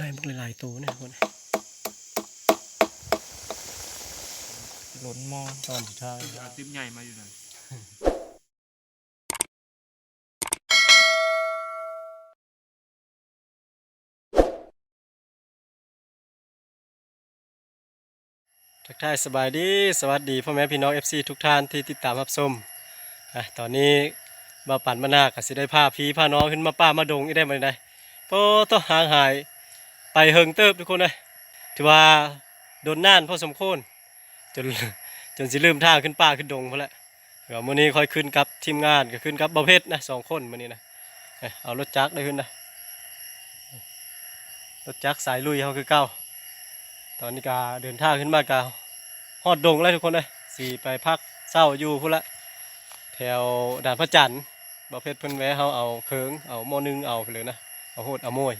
ในพวกหลายๆตัวเนี่ยคนหล่นมองตอนสุดท้ายเอาซิมใหญ่มาอยู่หน่อยทักทายสบายดีสวัสดีพ่อแม่พี่น้อง FC ทุกท่านที่ติดตามรับชมอะตอนนี้มาปั่นมานาก็สิได้พาพี่พาน้องขึ้นมาป้ามาดงอีได้มาได้โปต้องห่างหายไป เฮิงเติบทุกคนเลยถือว่าโดนน่านพอสมควรจนจนสิลืมทางขึ้นป่าขึ้นดงพอละเดี๋ยวมื้อนี้ค่อยขึ้นกับทีมงานก็ขึ้นกับบ่าวเพชรนะสองคนมื้อนี้นะเอารถจักรได้ขึ้นนะรถจักรสายลุยเฮาคือเก่าตอนนี้ก็เดินทางขึ้นมากาฮอดดงแล้วทุกคนเลยสิไปพักเศร้าอยู่พุ่นละแถวด่านพระจันทร์บ่าวเพชรเพิ่นแวะเฮาเอาเคิงเอาหม้อนึงเอาไปเลยนะเอาโหดเอาโมย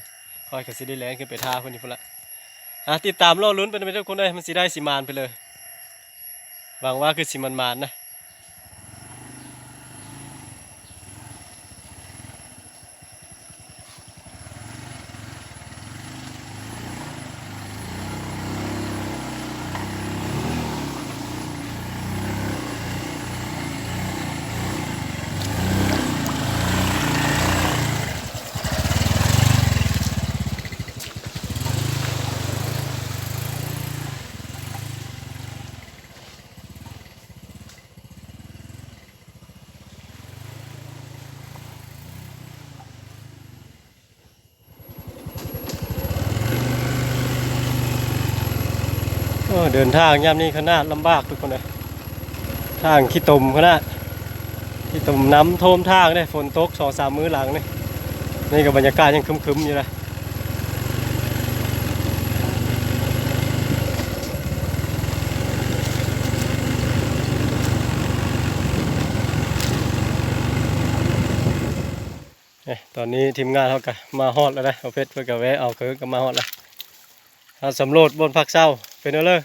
ค่อยก็สิได้แรงขึ้นไปท่าเพิ่นนี่พุ่นละอะติดตามรอลุ้นเป็นไปทุกคนเลยมันสิได้สิมานไปเลยหวังว่าคือสิมันมานนะ เดินทางย่ำนี้ขนาดลำบากทุกคนเลยทางขี้ตมขนาดขี้ตมน้ำท่วมทางเลยฝนตกสองสามมื้อหลังนี่นี่กับบรรยากาศยังคึมๆอยู่เลยตอนนี้ทีมงานเขาก็มาฮอดแล้วนะเอาเพชรเพื่อกับแวะเอาเคิร์กก็มาฮอดแล้วสำรวจบนพักเศร้าเป็นเอเลย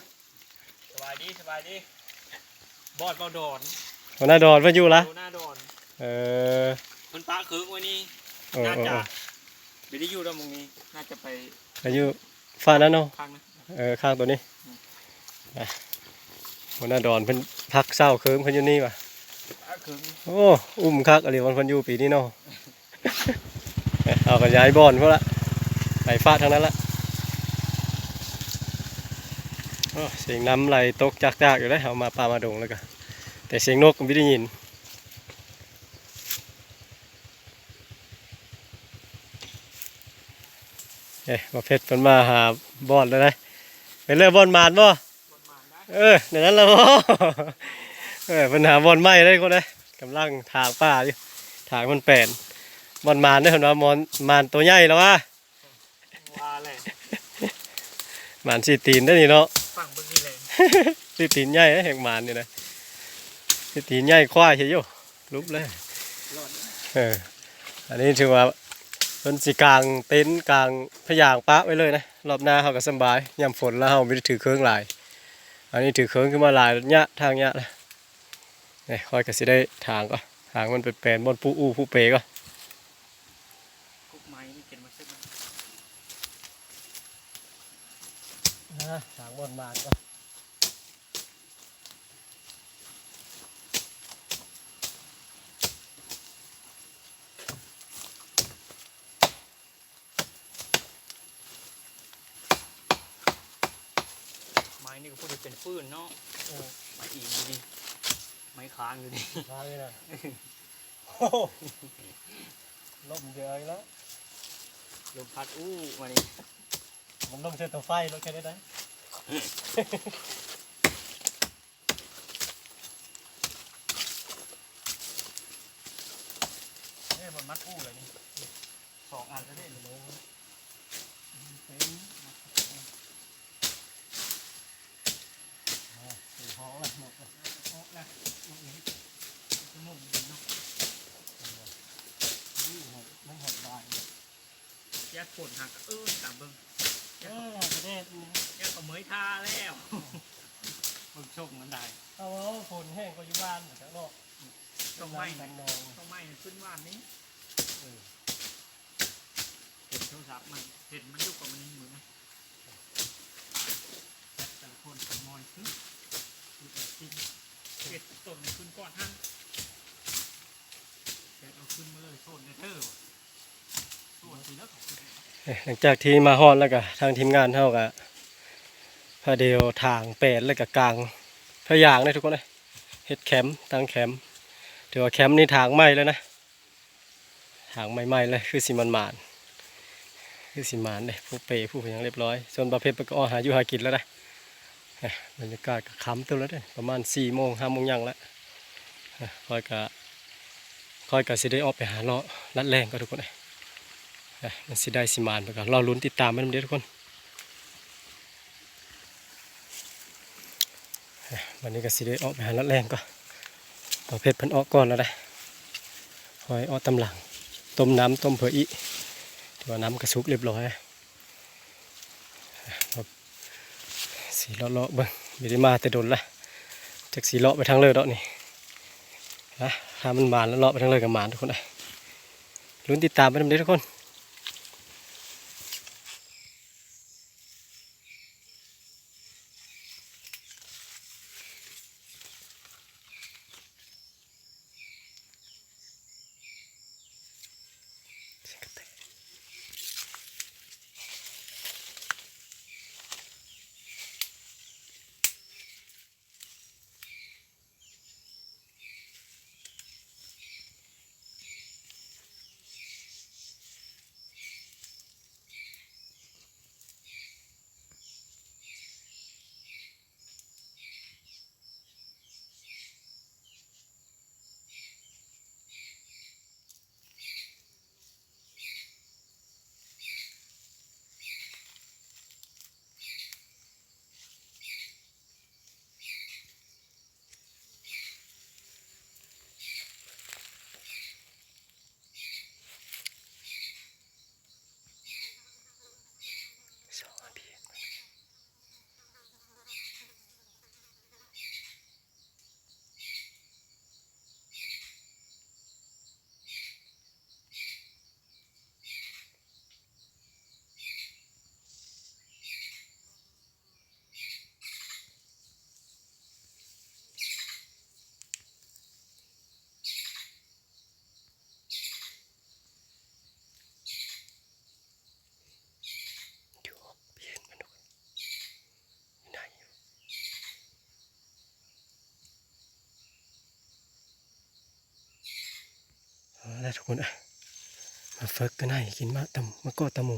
ายดีสบายดีบอดเบาโดนหัวหน้าดอนมาอยู่ละดูหน้าโดนเออมันปะเคืองไว้นี่เออน่าเออจะเออไม่ได้อยู่ตรงนี้ น่าจะไปอายุฟ้านั้นเนาะข้างนะเออข้างตัวนี้อะหัวหน้าดอนเพิ่นพักเศร้าเคิงเพิ่นอยู่นี่ว่ะปะเคืองโอ้อุ้มคักอะไรวันเพิ่นอยู่ปีนี้เนาะ เอ้ยเอากันย้ายบอลพวกละไหลฟาดทั้งนั้นละโอ้ เสียงน้ำไหลตกจากๆอยู่เลยเอามาปลามาดงแล้วกันแต่เสียงนกก็ไม่ได้ยินเอ๊ะมาเพชรเพิ่นมาหาบอลแล้วนะเป็นเรื่องบอลมานบ่บนมาได้เออเดี๋ยวนั้นแล้วบ่เออปัญหาบอลไหม้เลยคนเลยกำลังถางป่าอยู่ถางมันแปลนบอลมานได้เห็นว่ามอนมานตัวใหญ่แล้ววะว่าเลยมานสีตีนได้อนี่เนาะ สีตีนใหญ่นะแห่งมานนี่นะสีตีนใหญ่ควายเฉยอยู่ลุบเลยรอดเอออันนี้ถือว่าเป็นสีกลางเต็นท์กลางพยางปะไว้เลยนะรอบหน้าเขาก็สำบายยามฝนแล้วเขาไม่ได้ถือเครื่องหลาย อันนี้ถือเครื่องขึ้นมาหลายเนี้ยทางเนี้ยนะเนี่ยคอยก็สิได้ทางก็ทางมันเป็นแปลนบนผู้อู้ผู้เปก็กุ๊กไม้นี่เก็บมาซึ่งทางบนมาก็ ไม้นี่ก็พูดถึง เป็นฟืนเนาะโอ้ไม้อีกอยู่ดิไม้ค้างอยู่ดิทางนี้นะโอ้โหลมเยอะอีกแล้วลมพัดอู้มานี่ผมต้องเช็ดตัวไฟรถแค่นี้ได้เนี่ยมันมัดอู้เลยนี่สองอันแล้วเนี่ยโล สี่ห้องละหมดละ โอ้นะลูกนี้จะนุ่มดีเนาะ นี่หกไม่หกบาท แย กฝนหักเออตามเบิ้งเออประเทศนี้แยกกับเหมยทาแล้วเบิ้งโชคมันได้เอาเอาฝนแห้งก็อยู่บ้านแต่นอกต้องไหม้แตงนองต้องไหม้ขึ้นว่านนี้เห็นโทรศัพท์มันเห็นมันอยุกกับมันเหมือนนะแต่ละคนมอยขึ้นดูแต่จริงเก็บต้นขึ้นก่อนทั้งแกะเอาขึ้นมาเลยโซนเนเธอร์ หลังจากที่มาฮอดแล้วก็ทางทีมงานเฮาก็พาเดียวทางแปดแล้วก็กลางพยางเลยทุกคนเลยเฮ็ดแคมป์ตั้งแคมป์ถือว่าแคมป์นี่ทางใหม่แล้วนะทางใหม่ๆเลยคือสิมันมานคือสิมานเลยผู้เปย์ผู้พยังเรียบร้อยส่วนประเภทปก็ออหาอยู่หากินแล้วนะเอ้ยบรรยากาศก็ค่ำตัวแล้วเด้ประมาณ4โมง5โมงยังแล้วค่อยก็ค่อยก็สิได้ออกไปหาเลาะลัดแรงก็ทุกคนเลย มันสิได้สิมานไปก่อนรอลุ้นติดตามมันเด้อทุกคนวันนี้ก็สิได้ออกไปหาลัดแรงก็ประเภทเพันออกก่อนแล้วได้หอยออกตำหลัง ต้มน้ำต้มเผืออีที่ว่าน้ำกระซุกเรียบร้อยเอ้ยครับสีเลาะเบิ่งไม่ได้มาแต่โดนละจากสีเลาะไปทางเลยดอกนี่นะถ้ามันมานแล้วเลาะไปทางเลยกับมานทุกคนเลยลุ้นติดตามไปนำเด้ทุกคน เอาละทุกคนอะมาเฟิกกันให้กินมะตำมะกอตะหมู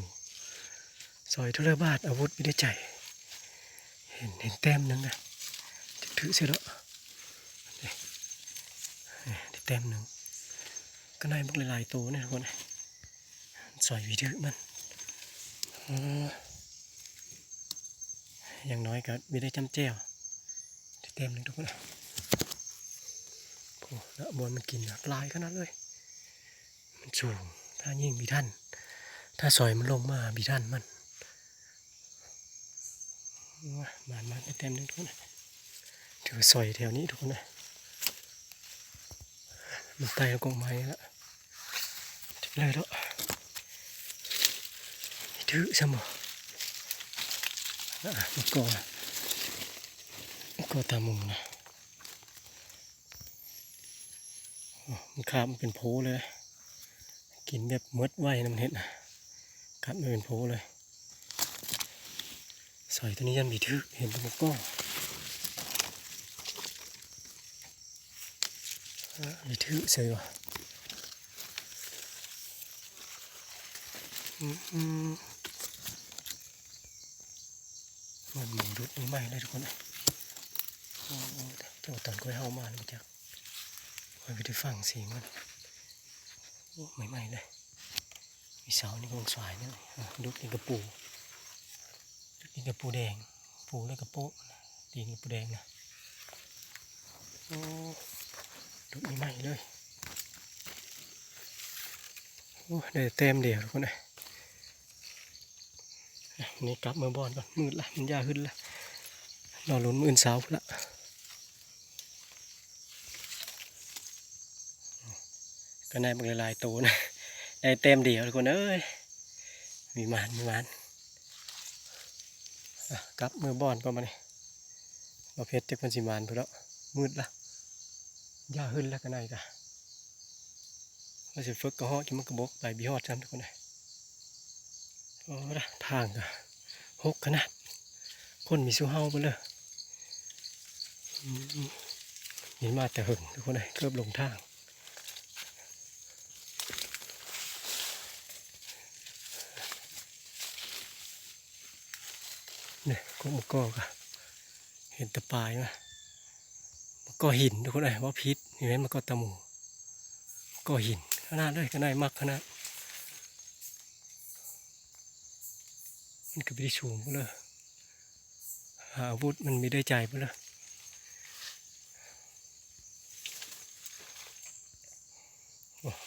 ซอยทุเรบาทอาวุธไม่ได้ใจ เห็นเห็นแต้มหนึงนะจะถือเสียแล้วนี่นี่ได้แต้มหนึ่งก็ได้บักหลายๆตัวเนี่ยทุกคนซอยวิธีมันอย่างน้อยก็มีได้จำแจ้วได้เต็มเลยทุกคนโอ้แล้วบอลมันกินนะลายขนาดเลย มันสูง ถ้ายิ่งบีท่าน ถ้าซอยมันลงมาบีท่านมันว้านมันได้เต็มเลยทุกคนถือซอยแถวนี้ทุกคนนะมันไต่กงไม้ล้วถึงเลยแล้วถือสมออะมันก็มันก็ตามุงนะมันคาบมันเป็นโพเลย กินแบบมดไว้นะมันเห็นนะกัดมันเป็นโพเลยสอยตัวนี้ยันบีถือเห็นตัวมันก็บีถือเสยว่ะมันหมุนรุดนี่ไม่เลยทุกคนนะโอ้โหเจ้าตอนก้อยเฮามาเลยจักคอยไปด้ฟังเสียงมัน โอ้ไม่ไม่เลย มีเสานี่กำลังสายนี่เลยดุกนี่กระปูดุกนี่กระปูแดง ปูแล้วกระโปะตีนกระปูแดงนะโอ้ดุกนี่ไม่เลยโอ้ได้แต่เต็มเดียวทุกคนนะนี่กลับมาบอนก่อนมืดละมันยาขึ้นละรอลุ้นมื่นเสาละ ก็ได้บักหลายตัวนะได้เต็มเดียวทุกคนเอ้ยมีมานมีมานกลับมือบอนก็มาเนี่ยมาเพชรเจ็กมันสิมานพุ่นแล้วมืดละยาขึ้นแล้วกันไหนกะเราจะฝึกกระหอกินมันกระบอกไปบีฮอดจำทุกคนเลยโอ้ละทางกะหกขนาดคนมีสู้เฮาไปเลยมนี่มาแต่หึงทุกคนเลยเกือบลงทาง เนี่ยก็มะกอกอะเห็นตะปลายไหมะกอหินทุกคนเลยว่าพิษนี่ไหมมะกอตะหมูมะกอหินขนาดเลยขนาดมักขนาดมันก็ไม่ได้สูงพุ่นเลยหาอาวุธมันไม่ได้ใจพุ่นเลย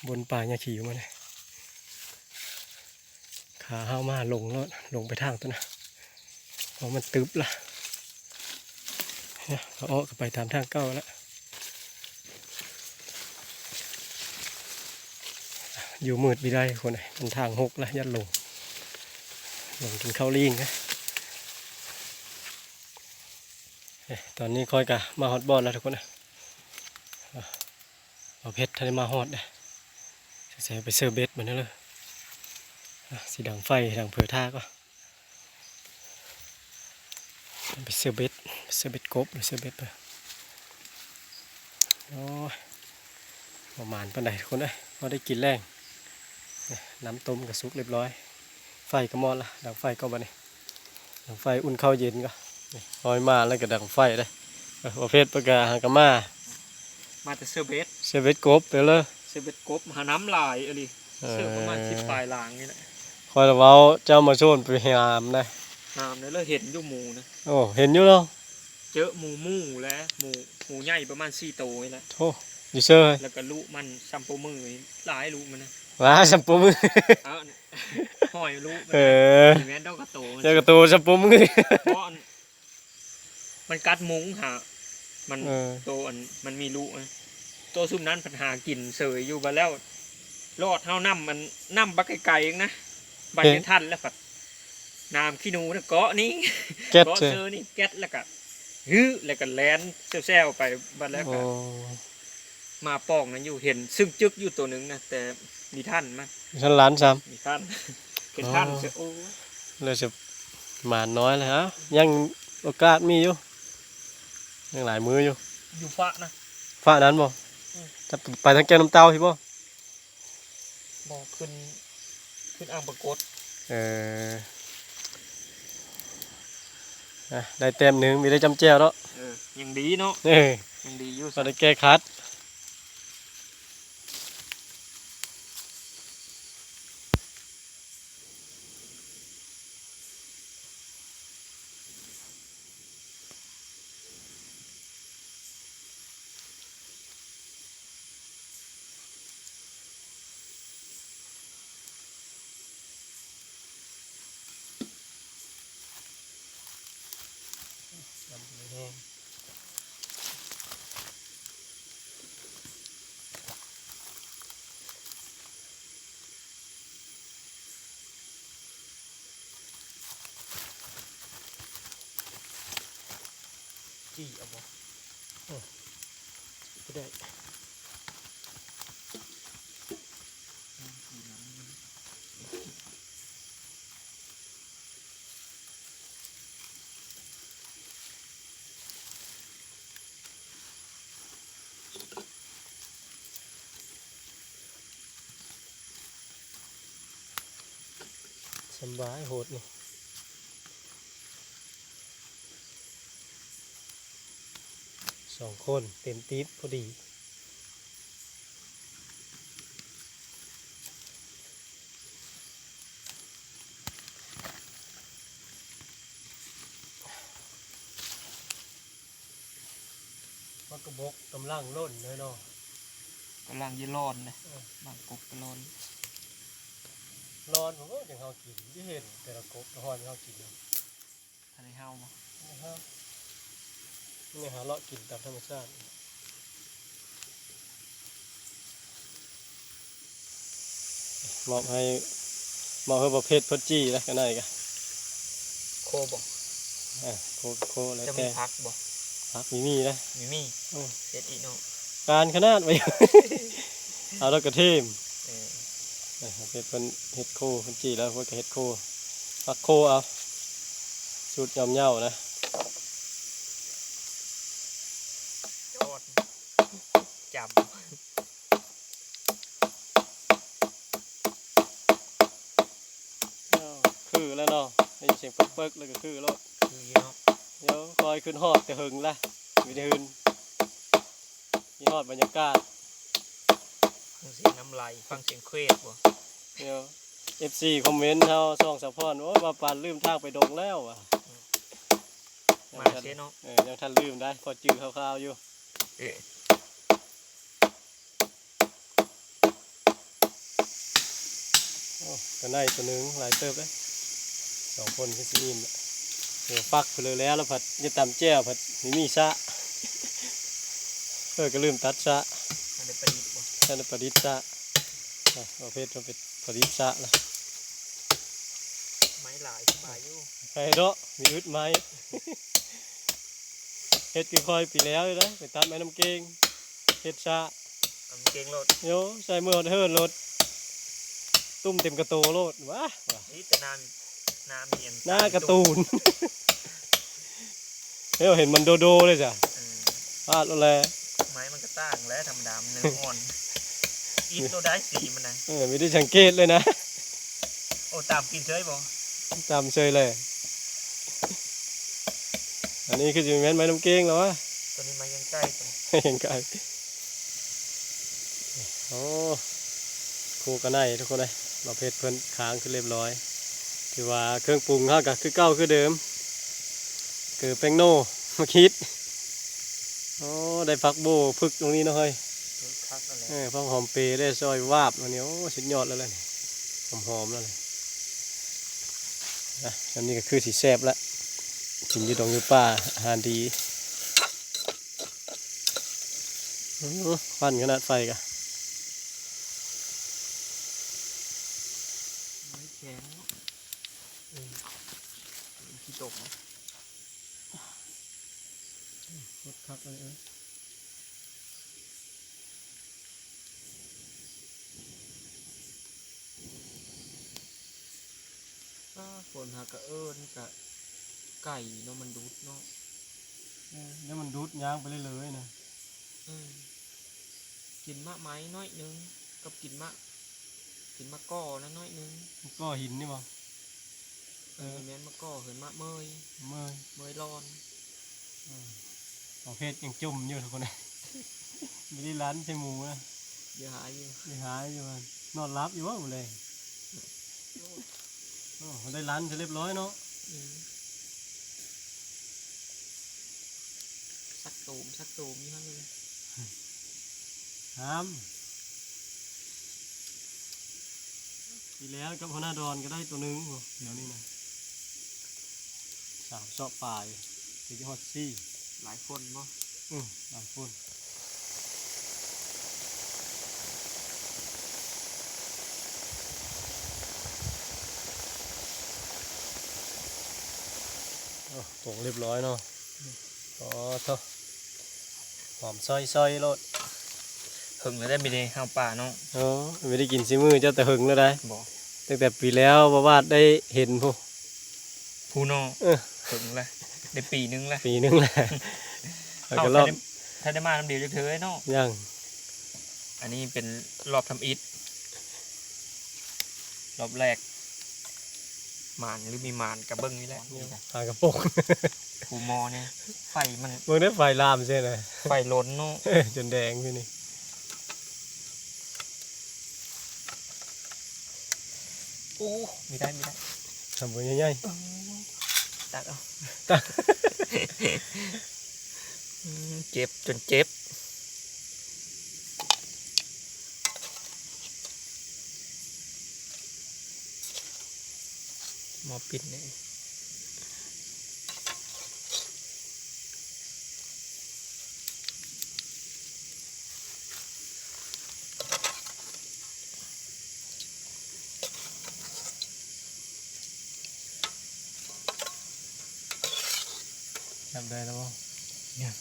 บนป่าเนี่ยขี่มาเลยขาห้ามาลงแล้วลงไปทางตัวนะ พราะมันตึบละเนี่ยเขาอ้อก็ไปตามทางเก้าแล้ว อยู่มืดไม่ได้คนไหนมันทางหกแล้วยัดลง ลงกินข้าวลิงนะตอนนี้คอยกะมาฮอตบอลแล้วทุกคนนะอะเอาเพชรทะเลมาฮอตเลยใส่ไปเซอร์เบสเหมือนนั่นเลยสีดังไฟดังเผือท่าก็ ไปเสือเบ็ดไปเสือเบ็ดกบหรือเสือเบ็ดไปโอ้ยประมาณปันใดคนเอ้ยพอได้กินแรงนี่น้ำต้มกับซุกเรียบร้อย ไฟก็มอดละดังไฟก็บันนี้ดังไฟอุ่นข้าวเย็นก็นี่ลอยมาแล้วก็ดังไฟเลยเออประเภทประกาหางกะมามาแต่เซอร์เบสเสือเบ็ดกบไปเลยเซอร์เบสกบหาน้ำลายอะไรเออเสื้อประมาณสิบปลายลางนี่แหละคอยระเว้าเจ้ามาโซนไปหามนะ น้ำเนี่ยเราเห็นอยู่หมูนะโอ้เห็นอยู่เนาะเจอหมูหมูแล้วหมูหมูใหญ่ประมาณสี่ตัวนี่แหละโธ่อยู่เซอร์แล้วก็ลูกมันซัมโปมือนี่หลายลูกมันนะว้าสัมปูมือเอาอันห้อยลูกมันเอนะอถึงแม้นดอกกระโตมันเจอกระตูสัมปูมือเพราะอันมันกัดมุ้งหามัน เออตัวอันมันมีลูกนะตัวซุ่มนั้นปัญหากินเสยอยู่มาแล้วรอดเท่าน้ำมันน้ำบักไกลๆเองนะบันในท่านแล้วปัด น้ำขี้หนูนะเกาะนี้เก็ตเกาะเจอเซอนี่แก๊สแล้วก็ฮื้อแล้วก็แลนแซวๆไปบัดแล้วโอ้ก็มาปองนั้นอยู่เห็น ซึ่งจึกอยู่ตัวหนึ่งนะแต่มีท่านมั้ยฉันล้านซ้มีท่านเห็นท่านอ๋อเสียโอ้ำเลยจะหมาน้อยเลยฮะยังโอกาสมีอยู่ยังหลายมืออยู่อยู่ฟ้านะ ฝ้านั้นบ่อืม จะไปทางแก้วน้ำเต้าพี่บ่บอกขึ้น ขึ้นอ่างปรากฏเอออะ ได้เต็มหนึ่งมีได้จำแจ้วแล้วเออยังดีเนาะนี่ยังดีอยู่ก็ได้แก้คัด จี้เอาบ่ก็ได้สำบายโหดนี่ สองคนเต็มตีดพอดีมันกระบกกำลังล้นเลยเนาะกำลังยีร้อนเลยบางกบก็ร้อนร้อนผมก็อย่างเขากินที่เห็นแต่ละกบละหอนเขากินเนาะทะเลเฮาบ่ นะครับนี่หาเลาะกินตามธรรมชาติมอบให้มาเฮาประเภทพดจี้แล้วก็ได้ก็โคบอกอะโคโคแล้วจะมีแต่พักบอกพักมีมีนะ มีมีโอ้ เด็ดอีเนาะการขนาดไว้เอาแล้วกระเทียมเออเออเฮ็ดเพิ่นเฮ็ดโคเพิ่นจี้แล้วเพิ่นก็เฮ็ดโคพักโคเอาสูตรยำเหย้านะ ยอดจำ อ้าวคือแล้วเนาะได้ยินเสียงเปิ๊กๆแล้วก็คือแล้วคืออยู่เนาะเดี๋ยวคอยขึ้นฮอดแต่หึงละมีแต่หึงมีฮอดบรรยากาศฟังเสียงน้ำลายฟังเสียงเครดบ่เดี๋ยว FC คอมเมนต์เฮาช่องสะพอนว่าว่าปานลืมทางไปดงแล้วอะมาเสียเนาะเออยังทันลืมได้พอจื้อคร่าวๆอยู่เออโอ้ก็ได้ตัวหนึงหลายเติบเลย สองคนก็สิอิ่มละเดี๋ยวฟักไปเลยแล้วแล้วผัดจะตำแจ่วผัดมีมีซะเออก็ลืมตัดซะมันได้ประดิษฐ์บ่ท่านประดิษฐ์ซะอะประเภทประเภทประดิษฐ์ซะละไม้หลายสบายอยู่ไปเนาะมีอึดไหมเฮ็ดคือคอยปีแล้วเลยนะไปตัดไม้น้ำเกงเฮ็ดซะเอาเก่งโลดโยใส่มือเฮิร์นรถตุ้มเต็มกระโตโลดว้าว้านี่แต่น้ำน้ำเนียนหน้าการ์ตูนเฮ้ยเห็นมันโดโดเลยจ้ะเออพลาดแล้วแหละไม้มันก็ต่างแล้วธรรมดามันเนื้ออ่อนอีทโลได้สีมันนะเออไม่ได้สังเกตเลยนะ โอ้ตามกินเฉยบ่ตามเชยเลย อันนี้คือจิแม่นไม้น้ำเกงแล้ววะตัวนี้มายังใกล้ตัวนี้เห็นไก่โอ้ครูกันได้ทุกคนเลยประเภทเพิ่นค้างขึ้นเรียบร้อย ถือว่าเครื่องปรุงเขาก็คือเก้าคือเดิม คือแป้งโน่มาคิดโอ้ได้พักโบพึกตรงนี้เนาะเฮ้ยเออคักนั่นแหละเออพักหอมเปรย์ได้ซอยวาบอันนี้โอ้สุดยอดแล้วเลยหอมหอมๆแล้วเลยอะอันนี้ก็คือสีแซ่บละกินอยูดองอยูป่าอาหารดีอื้อหือควันขนาดไฟกะ ไม้แข็งเออเป็นขี้ตกนะ รถคักเลยเออ ถ้าฝนหากระเอิญกะไก่เนาะมันดูดเนาะเออแล้วมันดูดยางไปเรื่อยๆนะเออกินมะไม้น้อยหนึงกับกินมะกินมะก้อนะน้อยหนึงมันก็หินนี่บ่เออแม่นมะก้อเห็นมะเมยเมื่อยเมยร้อนประเภทยังจุ่มอยู่ทุกคนเลยไม่ได้ร้านใช่หมูนะเดี๋ยวหาอยู่ไปหาอยู่มันนอนรับอยู่ว่าหมดเลยโอ้ได้ร้านจะเรียบร้อยเนาะ อืม สักตูมสักตูมอยู่นั่นเลยห้ามปีแล้วกับพนาดอนก็ได้ตัวหนึงโอ้เดี๋ยวนี้นะสามชอบปลายถึงจะฮอตซี่หลายคนบ่อืมหลายคนโอ้ตกเรียบร้อยเนาะอ๋อเท่า หอมซอยซอยๆโลดหึงแล้วได้ไปเลยห้าวป่าเนาะเออไม่ได้กินซิมือเจ้าแต่หึงแล้วได้บ่ตั้งแต่ปีแล้วบาวาดได้เห็นผู้ผู้เนาะเออหึงเลยได้ปีหนึงแล้วปีหนึงแหละแล้วเข้าก็รอบถ้าได้ถ้าได้มาน้ำเดียวจะเธอเนาะยังอันนี้เป็นรอบทำอิฐรอบแรกห มานหรือมีหมานกับเบิ้งนี่แหละนี่นะหากระโปรงภูมอเนี่ยไฟมันเมื่อได้ไฟลามใช่ไหมไฟล้นเนาะจนแดงพี่นี่โอ้ไม่ได้ไม่ได้ทำบุญใหญ่ตักเอาๆตักอืมเจ็บจนเจ็บ มอปิดเนี่ยจับได้แล้วบ่เนี่ย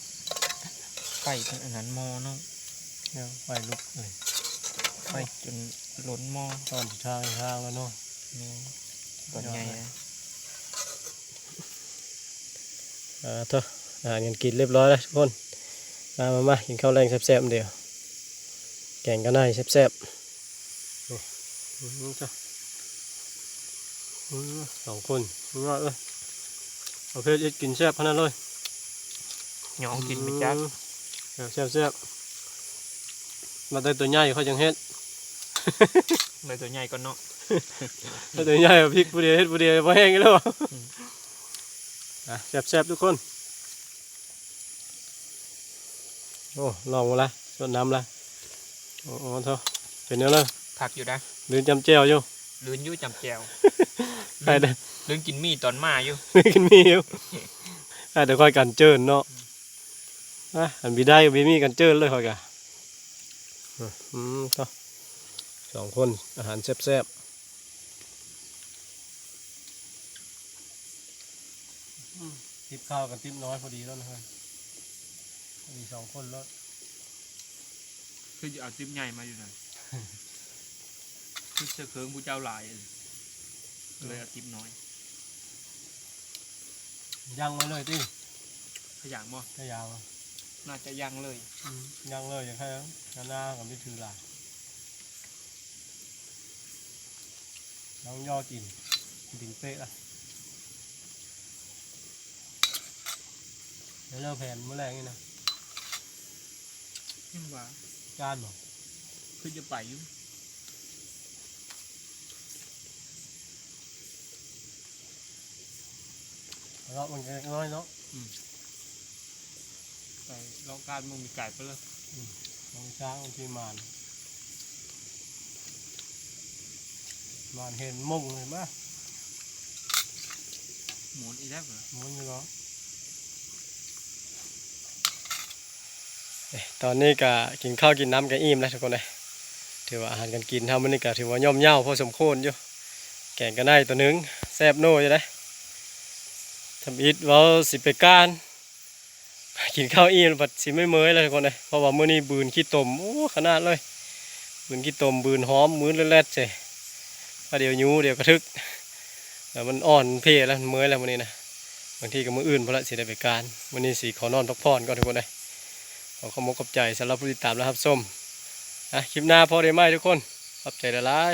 ไฟทั้งอันนั้นมอเนาะแล้วไฟลุกเลยไฟจนล้นมอตอนท้างทางแล้วเนาะ ตอนใหญ่นะอ่าเถอะอาหารกันกินเรียบร้อยแล้วทุกคนมามามากินข้าวแรงแซ่บๆเดียว แกงก็น่าแซ่บๆนี่อืมจ้ะอืมสองคนง่ายเลยเอาเพชรเอ็ดกินแซ่บพะนันเลยหยองกินไปจักอืมแซ่บแซ่บๆมาได้ตัวใหญ่เขาจังเฮ็ดเลยตัวใหญ่ก็เนาะถ้า ตัวใหญ่เอาพริกผู้เดียวเฮ็ดผู้เดียวบ่แห้งอีกแล้วอืมอะแซ่บๆทุกคน โอ้ลองมาละสดน้ำละโอ้โหเท่าเป็นเนื้อเลยผักอยู่นะลืนจำเจียวอยู่ลืนอยู่จำแจวใครได้ลืนกินมีตอนมาอยู่ลืนกินมีอยู่ใครแต่ค่อยกันเจินเนาะอะอันบีได้กับบีมีกันเจินเลยค่อยกะอืมอืมเท่าสองคนอาหารแซ่บๆ ทิปข้าวกันทิปน้อยพอดีแล้วนะครับมีสองคนแล้วคือจะเอาจิ้มใหญ่มาอยู่หน่อยคือจะเคิงผู้เจ้าหลายเลยเอาจิ้มน้อยย่างไว้เลยที่ขยันบ่ถ้ายาวอะน่าจะยังเลยย่างเลยอย่างแค่นั้นหน้ากับนี่ถือหลายน้องย่อกินกินเป๊ะละ แล้วเลิกแผ่นเมื่อแรงนี่นะยังว่าจานบอกคือจะไปอยู่แล้วมันก็น้อยเนาะไปลองการมึงมีไก่ไปเลยบางช้างบางทีมานมานเห็นมุ่งเห็นไหมหมุนอีกแล้วเหรอมุ่งอยู่เนาะ ตอนนี้ก็กินข้าวกินน้ำกันอิ่มแล้วทุกคนเลยถือว่าอาหารกันกินทำมันนี่ก็ถือว่าย่อมเย่าพอสมควรอยู่แกงก็ได้ตัวหนึงแซ่บโน่อยู่ได้ทำอิดว่าสิไปก้านกินข้าวอิ่มบัดสิไม่เมยเลยทุกคนเลยเพราะว่ามื้อนี้บืนขี้ตมโอ้ขนาดเลยบืนขี้ตมบืนหอมมื้อแรดๆเจ้ว่าเดี๋ยวยูเดี๋ยวกระทึกแล้วมันอ่อนเพลแล้วมันเมยแล้วมื้อนี้นะบางทีก็มืออื่นพอละสิได้ไปการมื้อนี้สิขอนอนพักผ่อนก่อนทุกคนเลย ขอขอบคุณขอบใจสำหรับผู้ติดตามและรับส้มนะคลิปหน้าพอได้ไหมทุกคนขอบใจละลาย